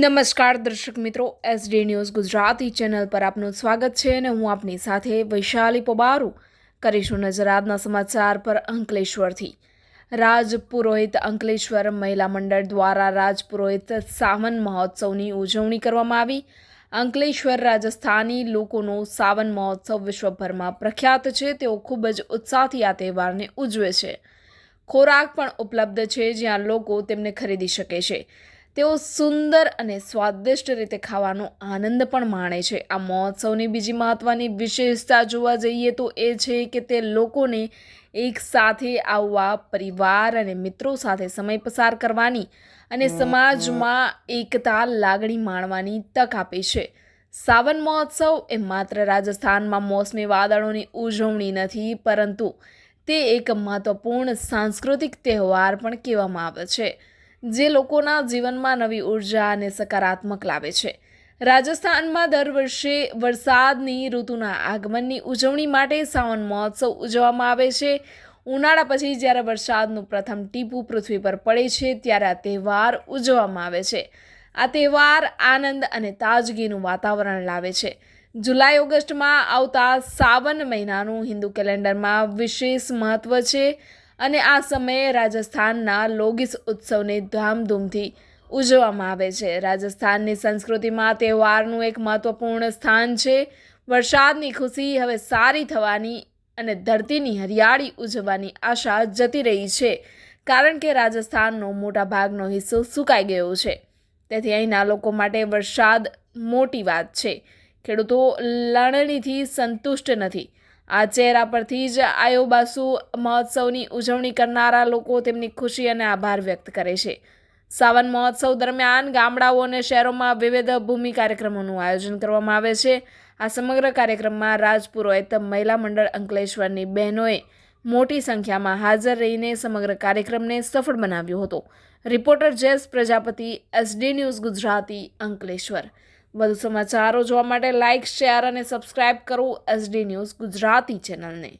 નમસ્કાર દર્શક મિત્રો એસડી ન્યૂઝ ગુજરાતી ચેનલ પર આપનું સ્વાગત છે અને હું આપની સાથે વૈશાલી પોબારુ કરીશું નજર આજના સમાચાર પર અંકલેશ્વરથી. રાજપુરોહિત અંકલેશ્વર મહિલા મંડળ દ્વારા રાજપુરોહિત સાવન મહોત્સવની ઉજવણી કરવામાં આવી. અંકલેશ્વર રાજસ્થાની લોકોનો સાવન મહોત્સવ વિશ્વભરમાં પ્રખ્યાત છે, તેઓ ખૂબ જ ઉત્સાહથી આ તહેવારને ઉજવે છે. ખોરાક પણ ઉપલબ્ધ છે, જ્યાં લોકો તેમને ખરીદી શકે છે. તેઓ સુંદર અને સ્વાદિષ્ટ રીતે ખાવાનો આનંદ પણ માણે છે. આ મહોત્સવની બીજી મહત્ત્વની વિશેષતા જોવા જઈએ તો એ છે કે તે લોકોને એક સાથે આવવા પરિવાર અને મિત્રો સાથે સમય પસાર કરવાની અને સમાજમાં એકતા લાગણી માણવાની તક આપે છે. સાવન મહોત્સવ એ માત્ર રાજસ્થાનમાં મોસમી વાદળોની ઉજવણી નથી પરંતુ તે એક મહત્વપૂર્ણ સાંસ્કૃતિક તહેવાર પણ કહેવામાં આવે છે. જે લોકોના જીવનમાં નવી ઊર્જા અને સકારાત્મક લાવે છે. રાજસ્થાનમાં દર વર્ષે વરસાદની ઋતુના આગમનની ઉજવણી માટે સાવન મહોત્સવ ઉજવવામાં આવે છે. ઉનાળા પછી જ્યારે વરસાદનું પ્રથમ ટીપું પૃથ્વી પર પડે છે, ત્યારે આ તહેવાર ઉજવવામાં આવે છે. આ તહેવાર આનંદ અને તાજગીનું વાતાવરણ લાવે છે. જુલાઈ, ઓગસ્ટમાં આવતા સાવન મહિનાનું હિન્દુ કેલેન્ડરમાં વિશેષ મહત્ત્વ છે. અને આ સમયે રાજસ્થાનના લોગીસ ઉત્સવને ધામધૂમથી ઉજવવામાં આવે છે. રાજસ્થાનની સંસ્કૃતિમાં તહેવારનું એક મહત્વપૂર્ણ સ્થાન છે. વરસાદની ખુશી હવે સારી થવાની અને ધરતીની હરિયાળી ઉજવવાની આશા જતી રહી છે. કારણ કે રાજસ્થાનનો મોટા ભાગનો હિસ્સો સુકાઈ ગયો છે. તેથી અહીંના લોકો માટે વરસાદ મોટી વાત છે. ખેડૂતો લણણીથી સંતુષ્ટ નથી. આ ચહેરા પરથી જ આયોબાસુ મહોત્સવની ઉજવણી કરનારા લોકો તેમની ખુશી અને આભાર વ્યક્ત કરે છે. સાવન મહોત્સવ દરમિયાન ગામડાઓ અને શહેરોમાં વિવિધ ભૂમિ કાર્યક્રમોનું આયોજન કરવામાં આવે છે. આ સમગ્ર કાર્યક્રમમાં રાજપુરોહિત મહિલા મંડળ અંકલેશ્વરની બહેનોએ મોટી સંખ્યામાં હાજર રહીને સમગ્ર કાર્યક્રમને સફળ બનાવ્યો હતો. Reporter Jes Prajapati, S D news Gujarati, Ankleshwar. વધુ સમાચારો જોવા માટે લાઇક શેર અને સબસ્ક્રાઇબ કરો એસડી ન્યૂઝ ગુજરાતી ચેનલને